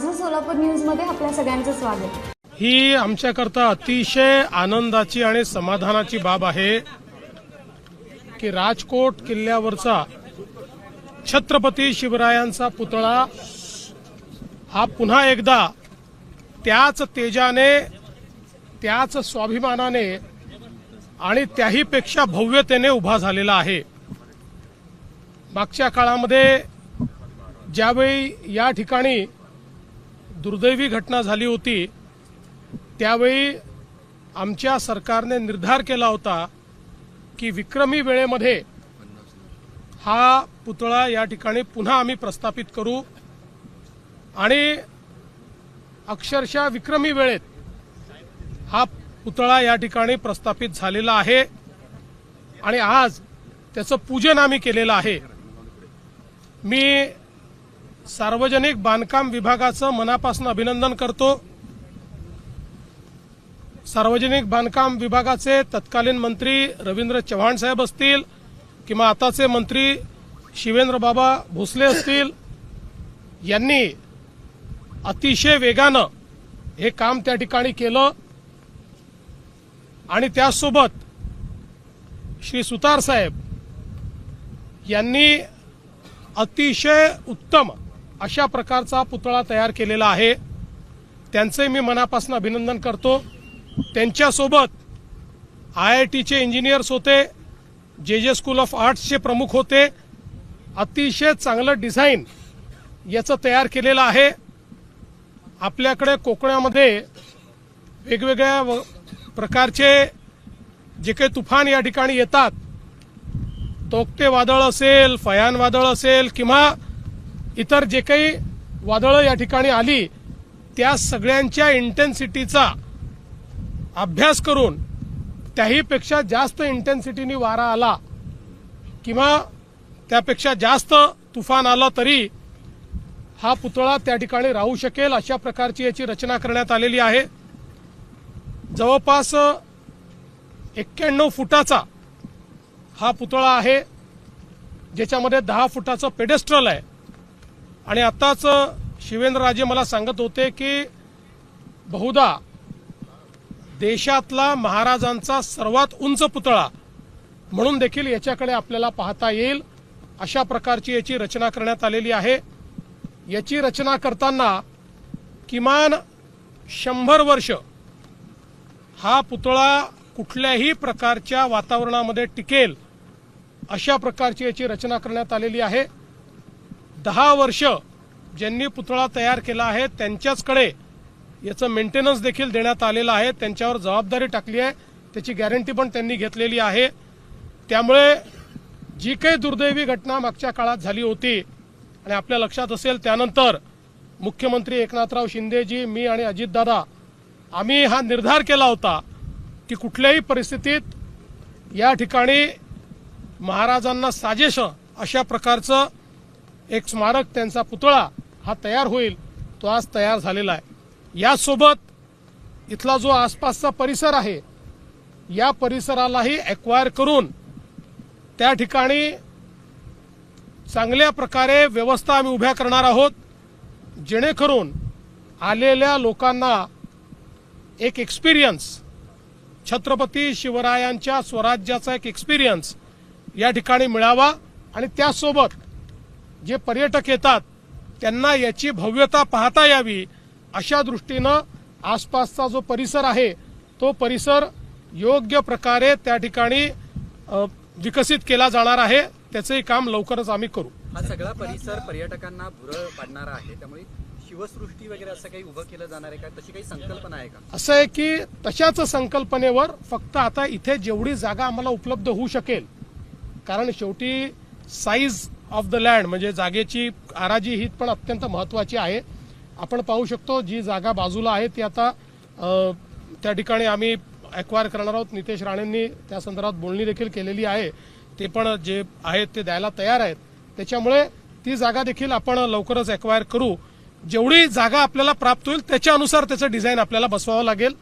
माझं सोलापूर न्यूजमध्ये आपल्या सगळ्यांचं स्वागत. ही आमच्याकरता अतिशय आनंदाची आणि समाधानाची बाब आहे की राजकोट किल्ल्यावरचा छत्रपती शिवरायांचा पुतळा हा पुन्हा एकदा त्याच तेजाने त्याच स्वाभिमानाने आणि त्याहीपेक्षा भव्यतेने उभा झालेला आहे. मागच्या काळामध्ये ज्यावेळी या ठिकाणी दुर्दैवी घटना झाली होती त्यावेळी आमच्या सरकारने निर्धार केला होता की विक्रमी वेळेमध्ये हा पुतळा या ठिकाणी पुन्हा आम्ही प्रस्थापित करू. आणि अक्षरशः विक्रमी वेळेत हा पुतळा या ठिकाणी प्रस्थापित झालेला आहे. आणि आज त्याचं पूजन आम्ही केलेलं आहे. मी सार्वजनिक बांधकाम विभागाचं मनापासून अभिनंदन करतो. सार्वजनिक बांधकाम विभागाचे तत्कालीन मंत्री रवींद्र चव्हाण साहेब असतील किंवा आताचे मंत्री शिवेंद्र बाबा भोसले असतील यांनी अतिशय वेगानं हे काम त्या ठिकाणी केलं. आणि त्यासोबत श्री सुतार साहेब यांनी अतिशय उत्तम अशा प्रकारचा पुतळा तयार केलेला आहे. त्यांचे मी मनापासून अभिनंदन करतो. त्यांच्यासोबत आय आय टीचे इंजिनियर्स होते. जे जे स्कूल ऑफ आर्ट्सचे प्रमुख होते. अतिशय चांगलं डिझाईन याचं तयार केलेलं आहे. आपल्याकडे कोकणामध्ये वेगवेगळ्या व- प्रकारचे जे काही तुफान या ठिकाणी येतात. तोकते वादळ असेल फयान वादळ असेल किंवा इतर जे काही वादळं या ठिकाणी आली त्या सगळ्यांच्या इंटेन्सिटीचा अभ्यास करून त्याहीपेक्षा जास्त इंटेन्सिटीने वारा आला किंवा त्यापेक्षा जास्त तुफान आलं तरी हा पुतळा त्या ठिकाणी राहू शकेल अशा प्रकारची याची रचना करण्यात आलेली आहे. जवळपास एक्क्याण्णव फुटाचा हा पुतळा आहे ज्याच्यामध्ये दहा फुटाचं पेडेस्ट्रल आहे. आणि आताच शिवेंद्रराजे मला सांगत होते की बहुधा देशातला महाराजांचा सर्वात उंच पुतळा म्हणून देखील याच्याकडे आपल्याला पाहता येईल. अशा प्रकारची याची रचना करण्यात आलेली आहे. याची रचना करताना किमान शंभर वर्ष हा पुतळा कुठल्याही प्रकारच्या वातावरणामध्ये टिकेल अशा प्रकारची याची रचना करण्यात आलेली आहे. दहा वर्ष ज्यांनी पुतळा तयार केला आहे त्यांच्याचकडे याचं मेंटेनन्स देखील देण्यात आलेलं आहे. त्यांच्यावर जबाबदारी टाकली आहे. त्याची गॅरंटी पण त्यांनी घेतलेली आहे. त्यामुळे जी काही दुर्दैवी घटना मागच्या काळात झाली होती आणि आपल्या लक्षात असेल त्यानंतर मुख्यमंत्री एकनाथराव शिंदेजी मी आणि अजितदादा आम्ही हा निर्धार केला होता की कुठल्याही परिस्थितीत या ठिकाणी महाराजांना साजेश अशा प्रकारचं एक स्मारक त्यांचा पुतळा हा तयार होईल तो आज तयार झालेला आहे. यासोबत इथला जो आसपासचा परिसर आहे या परिसरालाही ॲक्वायर करून त्या ठिकाणी चांगल्या प्रकारे व्यवस्था आम्ही उभ्या करणार आहोत. जेणेकरून आलेल्या लोकांना एक एक्सपिरियन्स छत्रपती शिवरायांच्या स्वराज्याचा एक एक्सपिरियन्स या ठिकाणी मिळावा आणि त्यासोबत जे पर्यटक येतात त्यांना याची भव्यता पाहता यावी अशा दृष्टीनं आसपासचा जो परिसर आहे तो परिसर योग्य प्रकारे त्या ठिकाणी विकसित केला जाणार आहे. त्याचंही काम लवकरच आम्ही करू. हा सगळा परिसर पर्यटकांना भुरळ पाडणारा आहे. त्यामुळे शिवसृष्टी वगैरे असं काही उभं केलं जाणार आहे का? तशी काही संकल्पना आहे का? असं आहे की तशाच संकल्पनेवर फक्त आता इथे जेवढी जागा आम्हाला उपलब्ध होऊ शकेल कारण शेवटी साईज ऑफ द लँड म्हणजे जागेची आराजी ही पण अत्यंत महत्वाची आहे. आपण पाहू शकतो जी जागा बाजूला आहे ती आता त्या ठिकाणी आम्ही ॲक्वायर करणार आहोत. नितेश राणेंनी त्या संदर्भात बोलणी देखील केलेली आहे. ते पण जे आहेत ते द्यायला तयार आहेत. त्याच्यामुळे ती जागा देखील आपण लवकरच ॲक्वायर करू. जेवढी जागा आपल्याला प्राप्त होईल त्याच्यानुसार त्याचं डिझाईन आपल्याला बसवावं लागेल.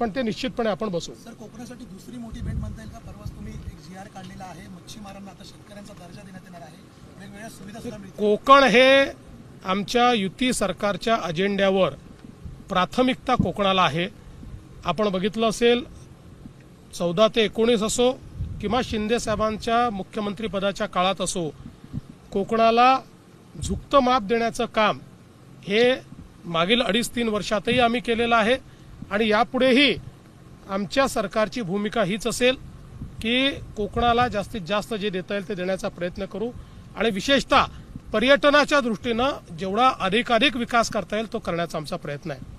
पण ते निश्चितपणे आपण बसू सर कोकणासाठी दुसरी मोठी भेट म्हणता येईल का? परवाच तुम्ही एक जी आर काढलेला आहे. मच्छीमारांना आता शेतकऱ्यांचा दर्जा देण्यात येणार आहे. कोकण हे आमच्या युती सरकारच्या अजेंड्यावर प्राथमिकता कोकणाला आहे. आपण बघितलं असेल चौदा ते एकोणीस असो किंवा शिंदे साहेबांच्या मुख्यमंत्रीपदाच्या काळात असो कोकणाला झुकतं माप देण्याचं काम हे मागील अडीच तीन वर्षातही आम्ही केलेलं आहे. आणि यापुढेही आमच्या सरकारची भूमिका हीच असेल की कोकणाला जास्तीत जास्त जे देता येईल ते देण्याचा प्रयत्न करू. आणि विशेषतः पर्यटनाच्या दृष्टीनं जेवढा अधिकाधिक विकास करता येईल तो करण्याचा आमचा प्रयत्न आहे.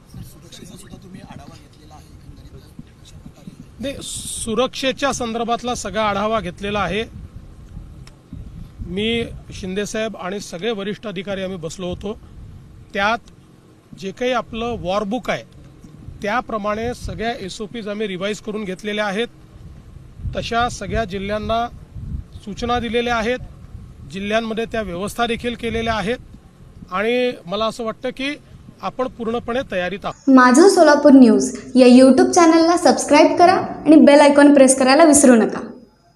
नाही सुरक्षेच्या संदर्भातला सगळा आढावा घेतलेला आहे. मी शिंदेसाहेब आणि सगळे वरिष्ठ अधिकारी आम्ही बसलो होतो. त्यात जे काही आपलं वॉरबुक आहे त्याप्रमाणे सगळ्या एस ओ पीज आम्ही रिवाईज करून घेतलेल्या आहेत. तशा सगळ्या जिल्ह्यांना सूचना दिलेल्या आहेत. जिल्ह्यांमध्ये त्या व्यवस्था देखील केलेल्या आहेत. आणि मला असं वाटतं की आपण पूर्णपणे तयारीत आहोत. माझं सोलापूर न्यूज या यूट्यूब चॅनलला सबस्क्राईब करा आणि बेल आयकॉन प्रेस करायला विसरू नका.